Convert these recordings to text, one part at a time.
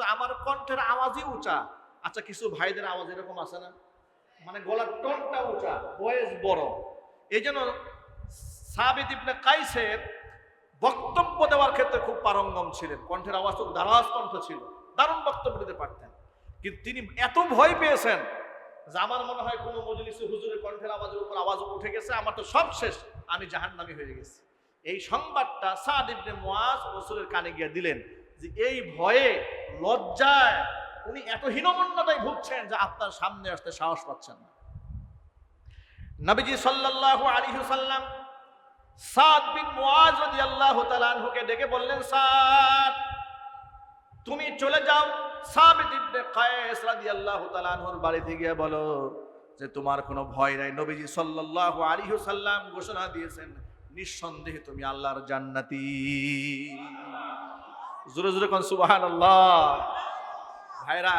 কিন্তু আমার কণ্ঠের আওয়াজই উঁচা। আচ্ছা কিছু ভাইদের আওয়াজ এরকম আছে না? মানে গলার টোনটা উঁচা, বয়স বড়। এই জন্য সাবিত ইবনে কাইসের বক্তব্য দেওয়ার ক্ষেত্রে খুব পারঙ্গম ছিলেন। কণ্ঠের আওয়াজ খুব দারাজ কণ্ঠ ছিল, দারুণ বক্তব্য দিতে পারতেন। কিন্তু তিনি এত ভয় পেয়েছেন যে আমার মনে হয় কোনো মজলিসে হুজুরের কণ্ঠের আওয়াজের উপর আওয়াজ উঠে গেছে, আমার তো সব শেষ, আমি জাহান্নামী হয়ে গেছি। এই সংবাদটা সাদ ইবনে মুয়াজ রসুলের কানে গিয়ে দিলেন। যে এই ভয়ে, লজ্জায় উনি এত হীনমন্যতায় ভুগছেন যে আপনার সামনে আসতে সাহস পাচ্ছেন না। নবীজি সাল্লাল্লাহু আলাইহি সাল্লাম সাদ বিন মুআজ রাদিয়াল্লাহু তাআলা আনহুকে ডেকে বললেন, সাদ, তুমি চলে যাও। সাবিত ইবনে কায়েস রাদিয়াল্লাহু তাআলা আনহুর বাড়িতে গিয়ে বলো যে, তোমার কোনো ভয় নাই। নবীজি সাল্লাল্লাহু আলাইহি সাল্লাম ঘোষণা দিয়েছেন, নিঃসন্দেহে তুমি আল্লাহর জান্নাতি। জোরে জোরে কোন সুবহানাল্লাহ। ভাইরা,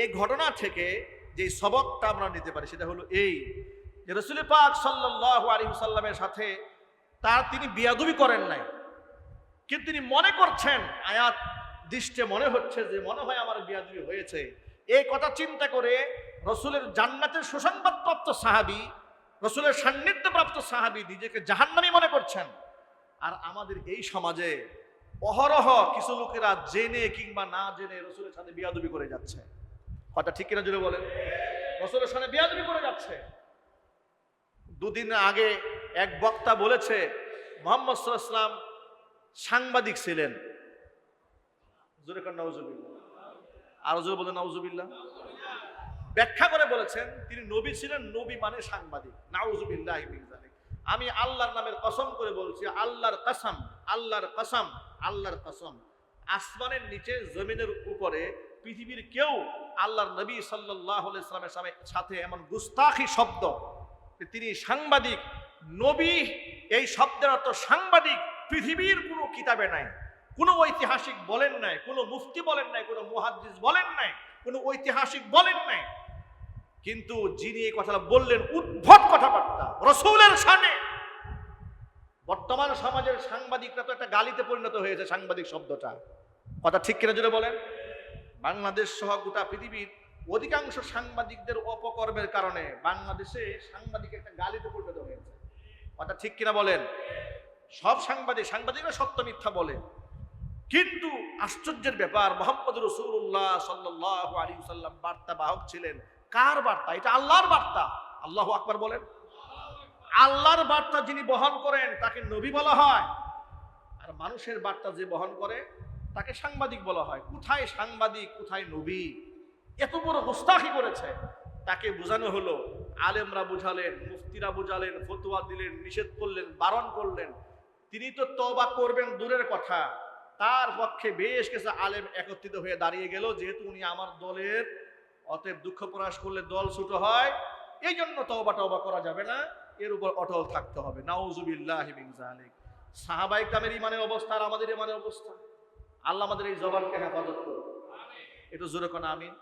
এই ঘটনা থেকে যে সবকটা আমরা নিতে পারি সেটা হলো এই যে রসুল পাক সাল্লাল্লাহু আলাইহি সাল্লামের সাথে তার তিনি বিয়াদবি করেন নাই। কিন্তু তিনি মনে করছেন, আয়াত দৃষ্টে মনে হচ্ছে যে মনে হয় আমার বিয়াদবি হয়েছে। এই কথা চিন্তা করে রসুলের জান্নাতের সুসংবাদপ্রাপ্ত সাহাবি, রসুলের সান্নিধ্যপ্রাপ্ত সাহাবি নিজেকে জাহান্নামি মনে করছেন। আর আমাদের এই সমাজে অহরহ কিছু লোকেরা জেনে কিংবা না জেনে রসুলের সাথে বিয়াদবি করে যাচ্ছে। কথা ঠিক কিনা জুড়ে বলেন? রসুলের সাথে বিয়াদবি করে যাচ্ছে। দুদিন আগে এক বক্তা বলেছে, মোহাম্মদ সাল্লাম সাংবাদিক ছিলেন। আরও জোরে বলেন, নাউজুবিল্লাহ। ব্যাখ্যা করে বলেছেন, তিনি নবী ছিলেন, নবী মানে সাংবাদিক। নাউজুবিল্লাহ আমি আল্লাহর নামের কসম করে বলছি, আল্লাহর কসম আল্লাহর কসম। আল্লাহর কসম, আসমানের নিচে, জমিনের উপরে পৃথিবীর কেউ আল্লাহর নবী সাল্লাহ ইসলামের সাথে এমন গুস্তাখি শব্দ তিনি সাংবাদিক, নবী এই শব্দের অর্থ সাংবাদিক, পৃথিবীর কোনো কিতাবে নাই, কোনো ঐতিহাসিক বলেন নাই, কোনো মুফতি বলেন নাই, কোনো মুহাদ্দিস বলেন নাই, কোনো ঐতিহাসিক বলেন নাই। কিন্তু যিনি এই কথাটা বললেন, উদ্ভট কথাবার্তা, রসুলের সামনে বর্তমান সমাজের সাংবাদিকরা তো একটা গালিতে পরিণত হয়েছে সাংবাদিক শব্দটা। কথা ঠিক কিনা জুড়ে বলেন? বাংলাদেশ সহ গোটা পৃথিবীর অধিকাংশ সাংবাদিকদের অপকর্মের কারণে বাংলাদেশে সাংবাদিক একটা গালিতে পরিণত হয়েছে। কথা ঠিক কিনা বলেন? সব সাংবাদিক, সাংবাদিকরা সত্য মিথ্যা বলে। কিন্তু আশ্চর্যের ব্যাপার, মোহাম্মদ রসুল্লাহ সাল্লাহ আলী সাল্লাম বার্তা বাহক ছিলেন। কার বার্তা? এটা আল্লাহর বার্তা। আল্লাহ আকবার বলেন। আল্লাহর বার্তা যিনি বহন করেন, তাকে নবী বলা হয়। আর মানুষের বার্তা যে বহন করে, তাকে সাংবাদিক বলা হয়। কোথায় সাংবাদিক, কোথায় নবী? এত বড় গোস্তাখি করেছে। তাকে বোঝানো হলো, আলেমরা বুঝালেন, মুফতিরা বুঝালেন, ফতুয়া দিলেন, নিষেধ করলেন, বারণ করলেন। তিনি তো তবা করবেন দূরের কথা। তার পক্ষে বেশ কিছু আলেম একত্রিত হয়ে দাঁড়িয়ে গেল, যেহেতু উনি আমার দলের। অতএব দুঃখ প্রকাশ করলে দল ছোট হয়। এই জন্য তওবা টওবা করা যাবে না। এর উপর অটল থাকতে হবে। নাউজুবিল্লাহ মিন জালিক সাহাবাই কামের ইমানের অবস্থা আর আমাদের ইমানের অবস্থা? আল্লাহ আমাদের এই জবানকে হেফাজত করুন। একটু জোরে কোন আমিন।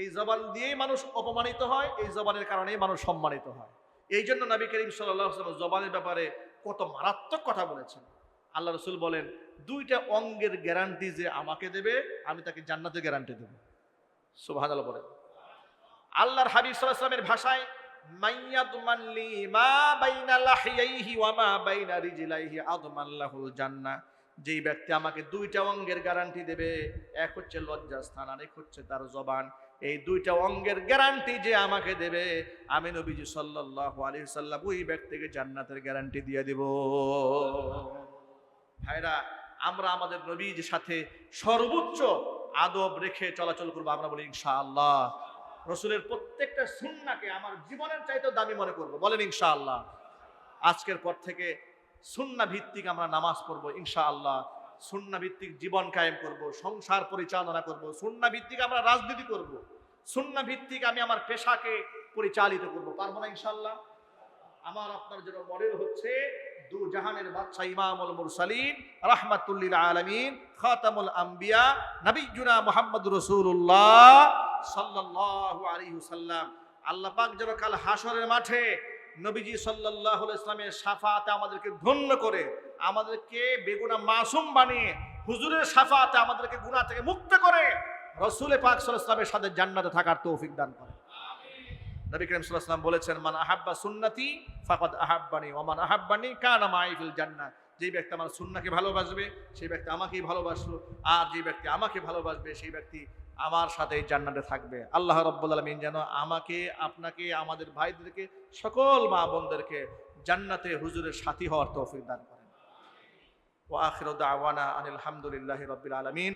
এই জবান দিয়েই মানুষ অপমানিত হয় এই জবানের কারণেই মানুষ সম্মানিত হয়। এই জন্য নবী করিম সাল্লাহ জবানের ব্যাপারে কত মারাত্মক কথা বলেছেন। আল্লাহ রসুল বলেন দুইটা অঙ্গের গ্যারান্টি যে আমাকে দেবে আমি তাকে জান্নাতের গ্যারান্টি দেবো। সুবাহ বলেন। আল্লাহর হাবিব সাল্লামের ভাষায় যেই ব্যক্তি আমাকে দুইটা অঙ্গের গ্যারান্টি দেবে, এক হচ্ছে লজ্জাস্থান আর এক হচ্ছে তার জবান। এই দুইটা অঙ্গের গ্যারান্টি যে আমাকে দেবে, আমি নবীজি সাল্লাল্লাহু আলাইহি সাল্লাম ওই ব্যক্তিকে জান্নাতের গ্যারান্টি দিয়ে দেব। ভাইরা, আমরা আমাদের নবীর সাথে সর্বোচ্চ আদব রেখে চলাচল করব, আমরা বলি ইনশাআল্লাহ। রসুলের প্রত্যেকটা সুন্নাকে আমার জীবনের চাইতেও দামি মনে করব। বলেন ইনশাআল্লাহ। আজকের পর থেকে সুন্না ভিত্তিক আমরা নামাজ পড়ব ইনশাআল্লাহ। সুন্না ভিত্তিক জীবন কায়েম করব, সংসার পরিচালনা করব সুন্না ভিত্তিক আমরা রাজনীতি করব সুন্না ভিত্তিক আমি আমার পেশাকে পরিচালিত করব। পারব না ইনশাআল্লাহ? আমার আপনার জন্য মডেল হচ্ছে দু জাহানের বাদশা ইমামুল মুরসালিন রাহমাতুল্লিল আলামিন, খাতামুল আম্বিয়া নবিয়ুনা মুহাম্মদ রাসূলুল্লাহ। সাল্লাল্লাহু আলাইহি আল্লাহ পাক যেন কাল হাসরের মাঠে নবীজি আলাইহি ইসলামের সাফাতে আমাদেরকে ধন্য করে, আমাদেরকে বেগুনা মাসুম বানিয়ে হুজুরের সাফাতে আমাদেরকে গুনাহ থেকে মুক্ত করে রসুলে পাক সাল্লামের সাথে জান্নাতে থাকার তৌফিক দান করেন নবী করিম সাল্লাম বলেছেন, মান আহাব্বা সুন্নতি ফাকাদ আহাব্বানি ওমান আহাব্বানি কানা মাইফিল জান্নাত যে ব্যক্তি আমার সুন্নাকে ভালোবাসবে, সেই ব্যক্তি আমাকেই ভালোবাসলো। আর যে ব্যক্তি আমাকে ভালোবাসবে, সেই ব্যক্তি আমার সাথে জান্নাতে থাকবে। আল্লাহ রব্বুল আলমিন যেন আমাকে, আপনাকে, আমাদের ভাইদেরকে, সকল মা বোনদেরকে জান্নাতে হুজুরের সাথী হওয়ার তৌফিক দান করেন। ও আখির দাওয়ানা আনিল হামদুলিল্লাহ রবিল আলমিন।